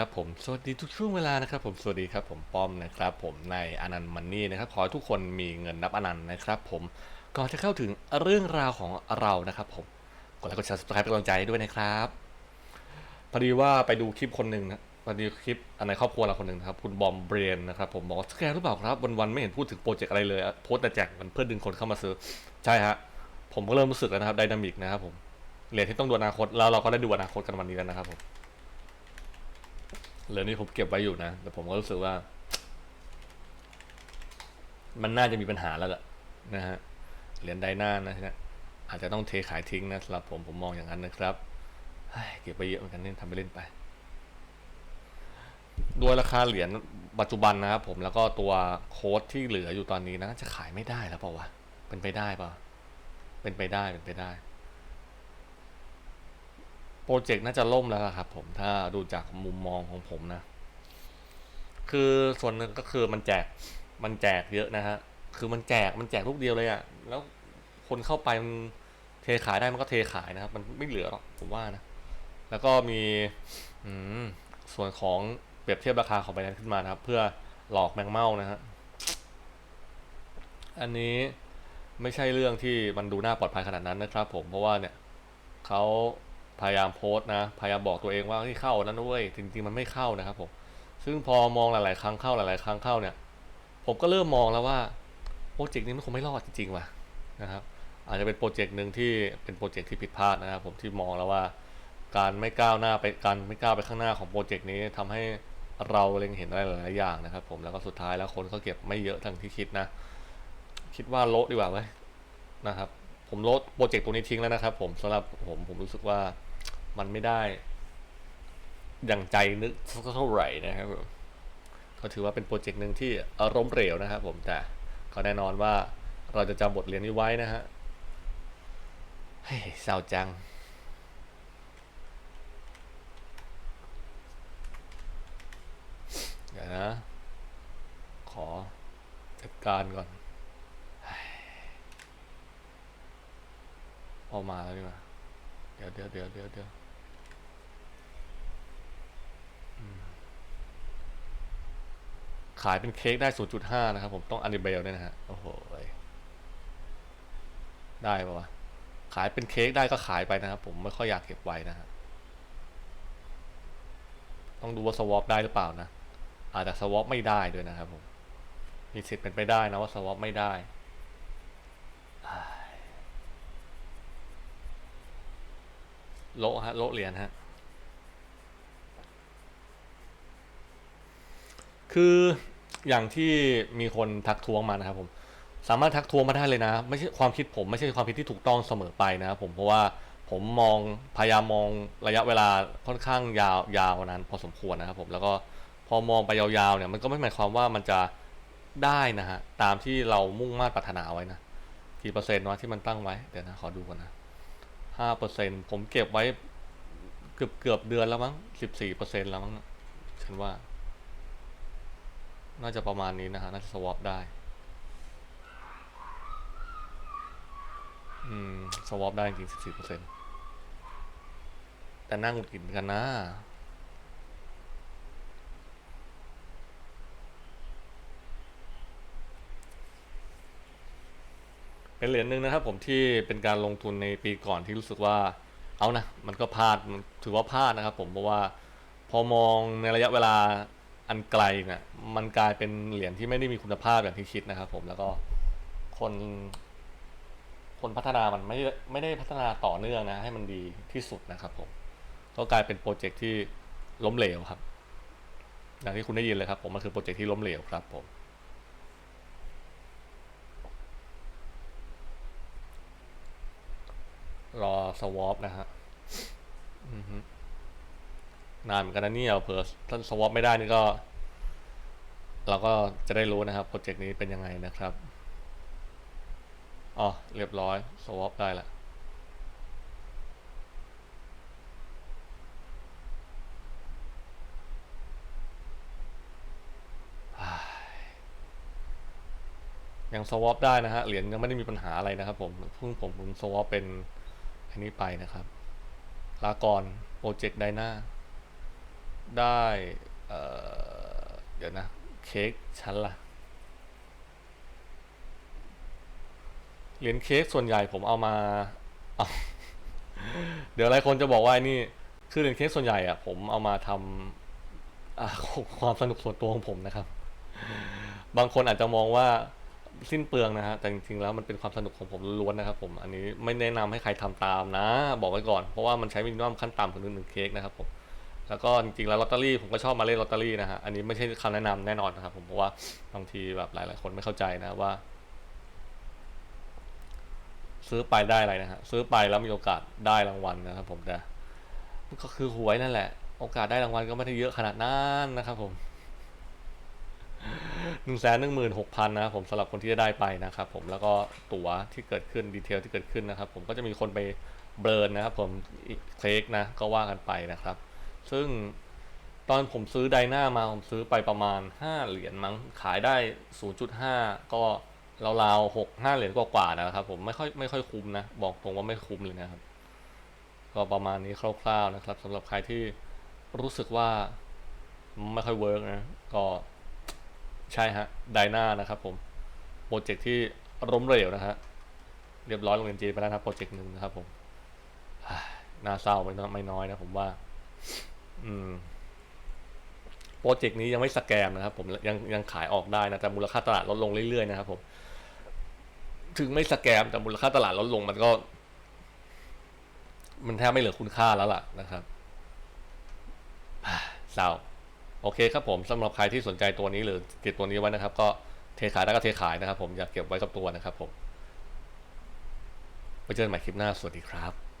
ครับผมสวัสดีทุกช่วงเวลานะครับผมสวัสดีครับผมป้อมนะครับผมในอนันต์มันนี่นะครับขอให้ทุกคนมีเงินนับอนันต์นะครับผมก่อนจะเข้าถึงเรื่องราวของเรานะครับผมกดไลค์กดแชร์ subscribe เป็นกำลังใจด้วยนะครับพอดีว่าไปดูคลิปคนหนึ่งนะพอดีคลิปในครอบครัวเราคนหนึ่งนะครับคุณบอมเบรนนะครับผมบอกสแกนหรือเปล่าครับวันๆไม่เห็นพูดถึงโปรเจกต์อะไรเลยโพสต์แต่แจกมันเพื่อดึงคนเข้ามาซื้อใช่ฮะผมก็เริ่มรู้สึกแล้วนะครับไดนามิกนะครับผมเหรียญที่ต้องดูอนาคตแล้วเราก็ได้ดูอนาคตกันวันนี้แล้วนะครับผม เหรียญนี้ผมเก็บไว้อยู่นะ แต่ผมก็รู้สึกว่า มันน่าจะมีปัญหาแล้วล่ะนะฮะ เหรียญไดนานะฮะอาจจะต้องเทขายทิ้งนะสำหรับผมผมมองอย่างนั้นนะครับเก็บไปเยอะเหมือนกันนี่ทำไปเล่นไปด้วยราคาเหรียญปัจจุบันนะครับผมแล้วก็ตัวโค้ดที่เหลืออยู่ตอนนี้นะจะขายไม่ได้แล้วเปล่าวะเป็นไปได้เปล่าเป็นไปได้เป็นไปได้ โปรเจกต์น่าจะล่มแล้วครับผมถ้าดูจากมุมมองของผมนะ คือส่วนหนึ่งก็คือมันแจกมันแจกเยอะนะฮะคือมันแจกมันแจกลูกเดียวเลยอะแล้วคนเข้าไปมันเทขายได้มันก็เทขายนะครับ มันไม่เหลือหรอกผมว่านะ แล้วก็มีอืมส่วนของเปรียบเทียบราคาของไปนั้นขึ้นมานะครับ เพื่อหลอกแมงเม่านะฮะอันนี้ไม่ใช่เรื่องที่มันดูน่าปลอดภัยขนาดนั้นนะครับ ผมเพราะว่าเนี่ยเขา พยายามโพสต์นะ พยายามบอกตัวเองว่าที่เข้านั่นด้วยจริงๆมันไม่เข้านะครับผมซึ่งพอมองหลาย ๆ ครั้งเข้าหลาย ๆ ครั้งเข้าเนี่ย ผมก็เริ่มมองแล้วว่าโปรเจกต์นี้มันคงไม่รอดจริงๆว่ะนะครับ อาจจะเป็นโปรเจกต์หนึ่งที่เป็นโปรเจกต์ที่ผิดพลาดนะครับ ผมที่มองแล้วว่า การไม่ก้าวหน้าไปการไม่ก้าวไปข้างหน้าของโปรเจกต์นี้ทำให้เราเล็งเห็นอะไรหลายๆอย่างนะครับ ผมแล้วก็สุดท้ายแล้วคนเขาเก็บไม่เยอะทั้งที่คิดนะ คิดว่าโละดีกว่าไว้นะครับ ผมโละโปรเจกต์ตัวนี้ทิ้งแล้วนะครับ ผมสำหรับผมผมรู้สึกว่า มันไม่ได้อย่างใจนึกเท่าไหร่นะครับผมก็ถือว่าเป็นโปรเจกต์หนึ่งที่อารมณ์เหลวนะครับผมแต่ก็แน่นอนว่าเราจะจำบทเรียนนี้ไว้นะฮะเฮ้ยเศร้าจังเดี๋ยวนะ ขอจัดการก่อนเฮ้ยเอามาแล้วนี่มาเดี๋ยวเดี๋ยวเดี๋ยวเดี๋ยวเดี๋ยวอืม ขายเป็นเค้กได้ 0.5 นะครับผมต้องอันดิเบลเนี่ยนะฮะโอ้โหได้ปะวะขายเป็นเค้กได้ก็ขายไปนะครับผมไม่ค่อยอยากเก็บไว้นะฮะต้องดูว่าสวอปได้หรือเปล่านะ อาจจะสวอปไม่ได้ด้วยนะครับผมมีสิทธิ์เป็นไปได้นะว่าสวอปไม่ได้โลฮะโลเหรียญฮะคือ อย่างที่มีคนทักท้วงมานะครับผมสามารถทักท้วงมาได้เลยนะ ไม่ใช่ความคิดผมไม่ใช่ความคิดที่ถูกต้องเสมอไปนะครับผมเพราะว่าผมมองพยายามมองระยะเวลาค่อนข้างยาวยาวนานพอสมควรนะครับผมแล้วก็พอมองไปยาวๆเนี่ยมันก็ไม่หมายความว่ามันจะได้นะฮะตามที่เรามุ่งมา่ปรารถนาไว้นะกี่เปอร์เซ็นต์วะที่มันตั้งไว้เดี๋ยวนะขอดูก่อนนะห้าเปอร์เซ็นต์ผมเก็บไว้เกือบเกือบเดือนแล้วมั้งสิบสี่เปอร์เซ็นต์แล้วมั้งฉันว่า น่าจะประมาณนี้นะฮะ น่าจะสวอปได้ อืม สวอปได้จริงสิบสี่เปอร์เซ็นต์แต่นั่งหงุดหงิดเหมือนกันนะเป็นเหรียญหนึ่งนะครับผมที่เป็นการลงทุนในปีก่อนที่รู้สึกว่า เอานะ มันก็พลาดมันถือว่าพลาดนะครับผมเพราะว่าพอมองในระยะเวลา อันไกลเนี่ยมันกลายเป็นเหรียญที่ไม่ได้มีคุณภาพอย่างที่คิดนะครับ ผมแล้วก็คน คนพัฒนามันไม่ไม่ได้พัฒนาต่อเนื่องนะ ให้มันดีที่สุดนะครับ ผม ก็กลายเป็นโปรเจกต์ที่ล้มเหลวครับอย่างที่คุณได้ยินเลยครับ ผมมันคือโปรเจกต์ที่ล้มเหลวครับ ผมรอสวอปนะฮะ อือฮึ นานเหมือนกันนะเนี่ยเผื่อถ้านสวอปไม่ได้นี่ก็ เราก็จะได้รู้นะครับโปรเจกต์นี้เป็นยังไงนะครับอ๋อเรียบร้อยสวอปได้ละยังสวอปได้นะฮะเหรียญยังไม่ได้มีปัญหาอะไรนะครับผมเพิ่งผมผมสวอปเป็นอันนี้ไปนะครับ ลาก่อนโปรเจกต์ไดนา ได้เเดี๋ยวนะเค้กชั้นละเหรียญเค้กส่วนใหญ่ผมเอามาเอาเดี๋ยวหลายคนจะบอกว่านี่คือเหรียญเค้กส่วนใหญ่อะผมเอามาทำความสนุกส่วนตัวของผมนะครับ บางคนอาจจะมองว่าสิ้นเปลืองนะฮะแต่จริงๆแล้วมันเป็นความสนุกของผมล้วนนะครับผมอันนี้ไม่แนะนำให้ใครทำตามนะ บอกไว้ก่อนเพราะว่ามันใช้มินิมัมขั้นต่ำของหนึ่งเค้กนะครับผม แล้วก็จริงๆแล้วลอตเตอรี่ผมก็ชอบมาเล่นลอตเตอรี่นะฮะอันนี้ไม่ใช่คำแนะนำแน่นอนนะครับ ผมเพราะว่าบางทีแบบหลาย ๆ คนไม่เข้าใจนะว่า ซื้อไปได้อะไรนะฮะซื้อไปแล้วมีโอกาสได้รางวัลนะครับ ผมแต่ก็คือหวยนั่นแหละ โอกาสได้รางวัลก็ไม่ได้เยอะขนาดนั้นนะครับ ผมหนึ่งแสนหนึ่งหมื่นหกพันนะครับผมสำหรับคนที่จะได้ไปนะครับผมแล้วก็ตั๋วที่เกิดขึ้นดีเทลที่เกิดขึ้นนะครับ ผมก็จะมีคนไปเบิร์นนะครับ ผมอีกเค้กนะก็ว่ากันไปนะครับ ซึ่งตอนผมซื้อไดนามาผมซื้อไปประมาณ 5 เหรียญมั้งขายได้ 0.5 ก็ราวๆหกห้าเหรียญกว่าๆนะครับ ผมไม่ค่อยไม่ค่อยคุ้มนะ บอกตรงว่าไม่คุ้มเลยนะครับ ก็ประมาณนี้คร่าวๆนะครับสำหรับใครที่รู้สึกว่าไม่ค่อยเวิร์กนะ ก็ใช่ฮะไดนานะครับผมโปรเจกต์ที่ล้มเหลวนะฮะเรียบร้อยโรงเรียนจีไปแล้วนะครับโปรเจกต์หนึ่งนะครับผมน่าเศร้าไม่น้อยไม่น้อยนะผมว่า อืมโปรเจกต์นี้ยังไม่สแกมนะครับ ผมยังยังขายออกได้นะแต่มูลค่าตลาดลดลงเรื่อยๆนะครับผม ถึงไม่สแกมแต่มูลค่าตลาดลดลงมันก็ มันแทบไม่เหลือคุณค่าแล้วล่ะนะครับเศร้าโอเคครับผมสำหรับใครที่สนใจตัวนี้หรือติดตัวนี้ไว้นะครับ ก็เทขายได้ก็เทขายนะครับ ผมอย่าเก็บไว้กับตัวนะครับ ผมไปเจอกันใหม่คลิปหน้าสวัสดีครับ